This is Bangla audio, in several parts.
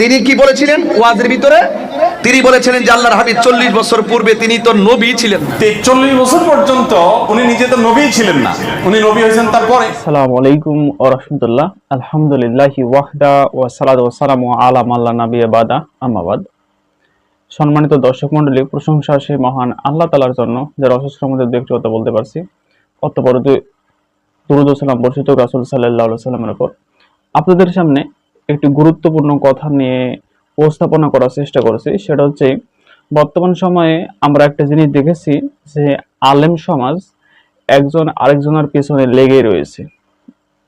তিনি কি বলেছিলেন? ওয়াজের ভিতরে? তিনি বলেছিলেন যে আল্লাহর হাবিব চল্লিশ বছর পূর্বে তিনি তো নবী ছিলেন না। তেচল্লিশ বছর পর্যন্ত উনি নিজে তো নবী ছিলেন না। উনি নবী হয়েছেন তারপরে। আসসালামু আলাইকুম ও রহমতুল্লাহ। আলহামদুলিল্লাহি ওয়াহদা ও সালাদ ও সালাম ও আলাম আল্লাহ নবী বাদা। আমাবাদ সম্মানিত দর্শক মণ্ডলী প্রশংসা সেই মহান আল্লাহ তালার জন্য যারা অসুস্থ মধ্যে দেখতে কথা বলতে পারছি। অতপর দুরুদ সালাম বর্ষিত রাসুল সাল্লাহ সাল্লামের উপর। আপনাদের সামনে একটি গুরুত্বপূর্ণ কথা নিয়ে উপস্থাপনা করার চেষ্টা করেছি, সেটা হচ্ছে বর্তমান সময়ে আমরা একটা জিনিস দেখেছি যে আলেম সমাজ একজন আরেকজনের পেছনে লেগে রয়েছে।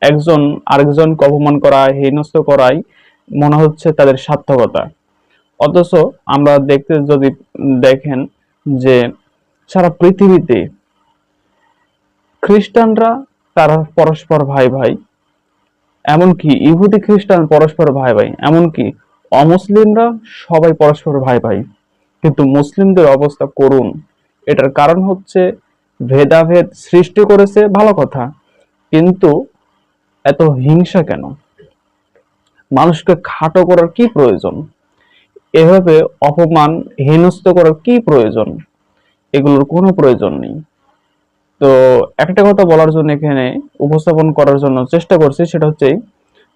একজন আরেকজনকে অপমান করা, হেনস্থ করাই মনে হচ্ছে তাদের সার্থকতা। অথচ আমরা দেখতে যদি দেখেন যে সারা পৃথিবীতে খ্রিস্টানরা তারা পরস্পর ভাই ভাই এমনকি ইহুদি খ্রিস্টান পরস্পর ভাই ভাই, এমনকি অমুসলিমরা সবাই পরস্পর ভাই ভাই। কিন্তু মুসলিমদের অবস্থা করুন। এটার কারণ হচ্ছে ভেদাভেদ সৃষ্টি করেছে ভালো কথা, কিন্তু এত হিংসা কেন? মানুষকে খাটো করার কি প্রয়োজন? এভাবে অপমান, হেনস্থ করার কি প্রয়োজন? এগুলোর কোনো প্রয়োজন নেই। তো একটা কথা বলার জন্য এখানে উপস্থাপন করার জন্য চেষ্টা করছি, সেটা হচ্ছে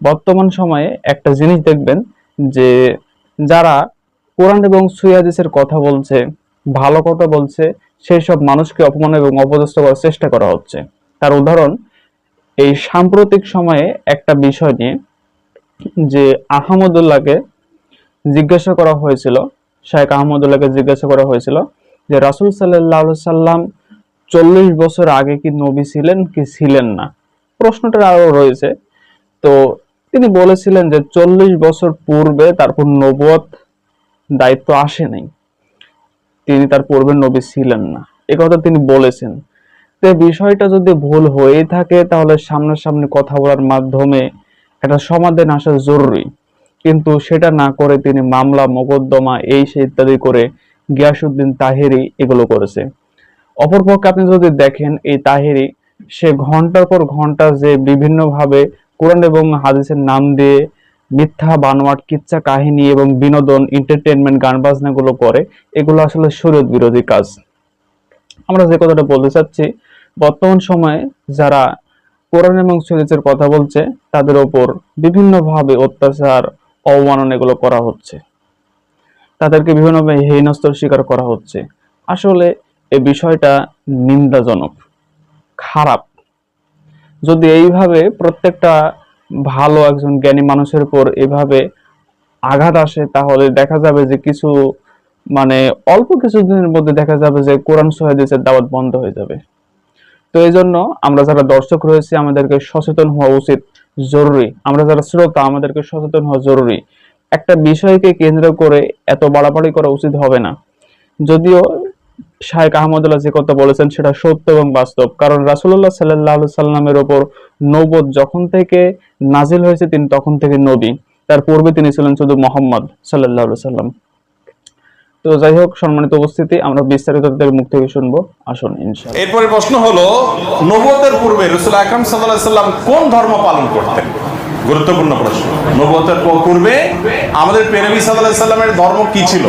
বর্তমান সময়ে একটা জিনিস দেখবেন যে যারা কোরআন এবং সুয়াদিসের কথা বলছে, ভালো কথা বলছে সেই সব মানুষকে অপমান এবং অপদস্থ করার চেষ্টা করা হচ্ছে। তার উদাহরণ, এই সাম্প্রতিক সময়ে একটা বিষয় নিয়ে যে আহমদুল্লাহকে জিজ্ঞাসা করা হয়েছিল শেখ আহমদুল্লাহকে জিজ্ঞাসা করা হয়েছিল যে রাসুল সাল্লাহ সাল্লাম চল্লিশ বছর আগে কি নবী ছিলেন কি ছিলেন না? প্রশ্নটা আরও রয়েছে। তো তিনি বলেছিলেন যে চল্লিশ বছর পূর্বে তারপর নবুয়ত দায়িত্ব আসে নাই। তিনি তার পূর্বে নবী ছিলেন না। এ কথা তিনি বলেছেন। তো বিষয়টা যদি ভুল হয়ে থাকে, তাহলে সামনাসামনি কথা বলার মাধ্যমে একটা সমাধান আসা জরুরি। কিন্তু সেটা না করে তিনি মামলা, মোকদ্দমা এই সে ইত্যাদি করে গিয়াসুদ্দিন তাহেরি এগুলো করেছে। অপরপক্ষে আপনি যদি দেখেন এই তাহেরি, সে ঘণ্টার পর ঘণ্টা যে বিভিন্নভাবে কোরআন এবং হাদিসের নাম দিয়ে মিথ্যা, বানোয়াট, কিচ্ছা কাহিনী এবং বিনোদন এন্টারটেনমেন্ট গান বাজনাগুলো করে, এগুলো আসলে শরীয়ত বিরোধী কাজ। আমরা যে কথাটা বলতে চাচ্ছি, বর্তমান সময়ে যারা কোরআন এবং শরীয়তের কথা বলছে, তাদের ওপর বিভিন্নভাবে অত্যাচার, অবমাননা এগুলো করা হচ্ছে। তাদেরকে বিভিন্নভাবে হেনস্তর স্বীকার করা হচ্ছে। আসলে এই বিষয়টা নিন্দাজনক, খারাপ। যদি এইভাবে প্রত্যেকটা ভালো একজন জ্ঞানী মানুষের উপর এভাবে আঘাত আসে, তাহলে দেখা যাবে যে কিছু মানে অল্প কিছুদিনের মধ্যে দেখা যাবে যে কোরআন সহাদিসের দাওয়াত বন্ধ হয়ে যাবে। তো এই জন্য আমরা যারা দর্শক রয়েছে, আমাদেরকে সচেতন হওয়া উচিত, জরুরি। আমরা যারা শ্রোতা, আমাদেরকে সচেতন হওয়া জরুরি। একটা বিষয়কে কেন্দ্র করে এত বাড়াবাড়ি করা উচিত হবে না। যদিও শাহেক আহমদুল্লাহ যে কথা বলেছেন সেটা সত্য এবং বাস্তব। কারণ রাসুল্লাহ সাল্লাহ সাল্লামের ওপর নবদ যখন থেকে নাজিল হয়েছে, তিনি তখন থেকে নবী। তার পূর্বে তিনি ছিলেন শুধু মোহাম্মদ সাল্লাহ সাল্লাম। তো যাই হোক, সম্মানিত উপস্থিতি, আমরা বিস্তারিত মুখ থেকে শুনব। আসুন, ইনশাআল্লাহ। এরপরে প্রশ্ন হলো নবতের পূর্বে রসুল আকরম সাল্লাহ সাল্লাম কোন ধর্ম পালন করতেন? গুরুত্বপূর্ণ প্রশ্ন। নবতের পূর্বে আমাদের পেনবী সাল্লাহ সাল্লামের ধর্ম কি ছিল?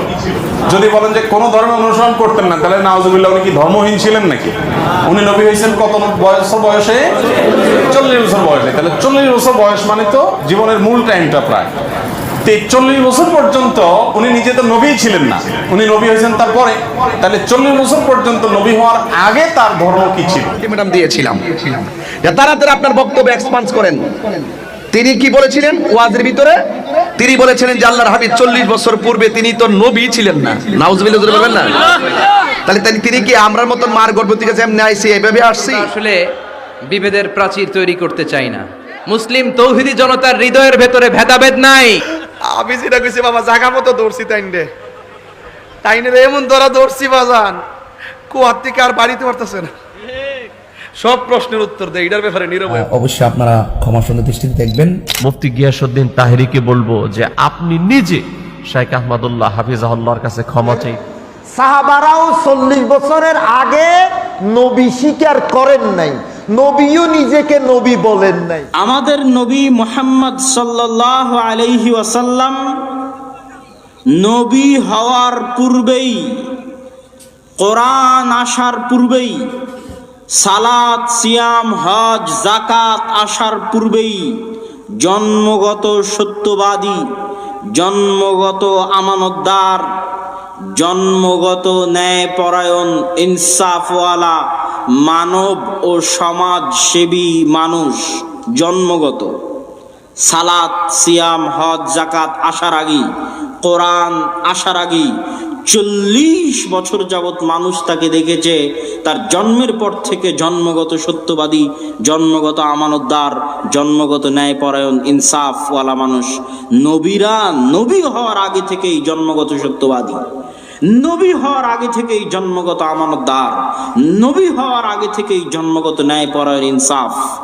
যদি বলেন যে কোনো ধর্ম অনুসরণ করতেন না, তাহলে নাওজুবিল্লাহ উনি কি ধর্মহীন ছিলেন নাকি? উনি নবী হয়েছেন কত বয়স বয়সে? চল্লিশ বছর বয়সে। তাহলে চল্লিশ বছর বয়স মানে তো জীবনের মূল টাইমটা প্রায়। তেচল্লিশ বছর পর্যন্ত উনি নিজে তো নবী ছিলেন না। উনি নবী হয়েছেন তারপরে। তাহলে চল্লিশ বছর পর্যন্ত নবী হওয়ার আগে তার ধর্ম কি ছিল? ম্যাডাম দিয়েছিলাম। তাড়াতাড়ি আপনার বক্তব্য এক্সপান্স করেন। তিনি কি বলেছিলেন? ওয়াজের ভিতরে? তিনি বলেছিলেন যে আল্লাহর হাবিব চল্লিশ বছর পূর্বে তিনি তো নবী ছিলেন না। জোরে বলবেন না? তাহলে তাহলে তিনি কি আমরার মতন মার গর্ভ থেকে যেমনি আইসি এইভাবে আসছি? আসলে বিভেদের প্রাচীর তৈরি করতে চাই না। মুসলিম তৌহিদি জনতার হৃদয়ের ভেতরে ভেদাভেদ নাই। আমি যেটা কইছি বাবা জাগা মতো দৌড়ছি তাইনে তাইনে রে এমন ধরা দৌড়ছি বাজান। কুয়ার থেকে আর বাড়িতে পারতেছে না। সব প্রশ্নের উত্তর দেয় এটার ব্যাপারে নীরব অবশ্যই আপনারা ক্ষমা সুন্দর দৃষ্টিতে দেখবেন। মুফতি গিয়াসুদ্দিন তাহেরিকে বলব যে আপনি নিজে শেখ আহমদুল্লাহ হাফিজাহুল্লাহর কাছে ক্ষমা চাই। সাহাবারাও চল্লিশ বছরের আগে নবী স্বীকার করেন নাই নবীও নিজেকে নবী বলেন নাই। আমাদের নবী মোহাম্মদ সাল্লাহ আলাইহি ওয়াসাল্লাম নবী হওয়ার পূর্বেই কোরআন আসার পূর্বেই সালাত, সিয়াম, হজ জাকাত আসার পূর্বেই জন্মগত সত্যবাদী, জন্মগত আমানতদার, জন্মগত ন্যায়পরায়ণ ইনসাফওয়ালা, মানব ও সমাজসেবী মানুষ জন্মগত। সালাত, সিয়াম, হজ জাকাত আসার আগেই, কোরআন আসার আগেই চল্লিশ বছর যাবৎ মানুষ তাকে দেখেছে। তার জন্মের পর থেকে জন্মগত সত্যবাদী, জন্মগত আমানতদার, জন্মগত ন্যায়পরায়ণ ইনসাফওয়ালা মানুষ। নবীরা নবী হওয়ার আগে থেকেই জন্মগত সত্যবাদী। নবী হওয়ার আগে থেকেই জন্মগত আমানতদার। নবী হওয়ার আগে থেকেই জন্মগত ন্যায়পরায়ণ ইনসাফ।